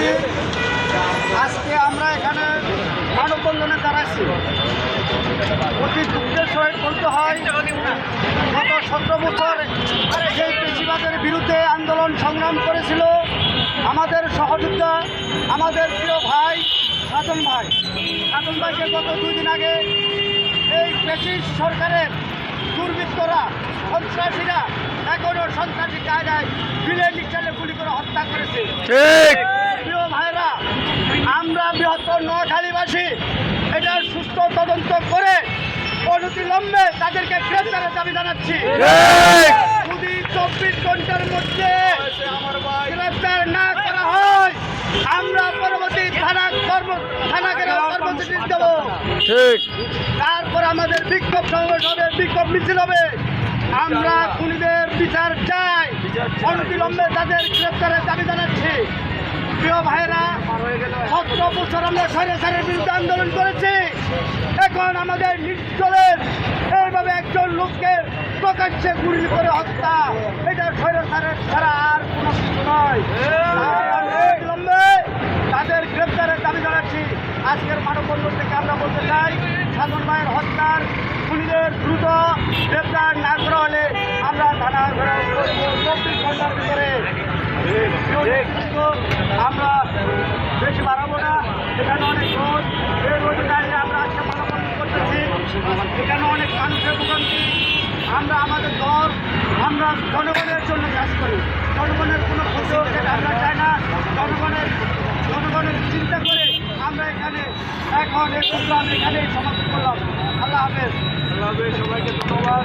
করেছি আজকে আমরা এখানে মানববন্ধনে দাঁড়াচ্ছি অতি দুঃখের সহিত বলতে হয়, গত সতেরো বছর সেই পেশিবাদের বিরুদ্ধে আন্দোলন সংগ্রাম করেছিল আমাদের সহযোগিতা আমাদের প্রিয় ভাই সাধন ভাই। সাধন ভাইকে গত দুই দিন আগে এই কৃষি সরকারের দুর্বৃত্তরা, সন্ত্রাসীরা এখনও সন্ত্রাসী কায়দায় বিলে নিচালে গুলি করে হত্যা করেছে। নোয়াখালীবাসী এটার সুস্থ তদন্ত করে অনতিলম্বে তাদেরকে গ্রেপ্তারের দাবি জানাচ্ছি। যদি চব্বিশ ঘণ্টার মধ্যে গ্রেপ্তার না করা হয় আমরা পরবর্তী থানা কর্ম থানা কর্মসূচি দেব? তারপর আমাদের বিক্ষোভ সমাবেশ হবে বিক্ষোভ মিছিল হবে। আমরা খুনিদের বিচার চাই। অনতিলম্বে তাদের গ্রেপ্তারের দাবি জানাচ্ছি। প্রিয় ভাইরা সতেরো বছর আমরা স্বৈরাচারের বিরুদ্ধে আন্দোলন করেছি। এখন আমাদের নির্দলের এইভাবে একজন লোককে প্রকাশ্যে গুলি করে হত্যা, এটা স্বৈরাচারের ছাড়া আর কোনো কিছু নয়। তাদের গ্রেপ্তারের দাবি জানাচ্ছি। আজকের মানববন্ধন থেকে আমরা বলতে চাই সাধন ভাইয়ের হত্যার খুনিদের দ্রুত গ্রেপ্তার না করা হলে আমরা থানা চব্বিশ ঘণ্টার ভিতরে আমরা বেশি বাড়াবো এখানে অনেক রোদ এই দাঁড়িয়ে আমরা আজকে মানববন্ধন করতেছি এখানে অনেক মানুষের ভোগান্তি আমরা আমাদের দল আমরা জনগণের জন্য কাজ করি জনগণের কোনো ক্ষতি এটা আমরা না জনগণের জনগণের চিন্তা করে আমরা এখানে এখন এই প্রোগ্রাম এখানেই সমাপ্ত করলাম। আল্লাহ হাফেজ, সবাইকে ধন্যবাদ।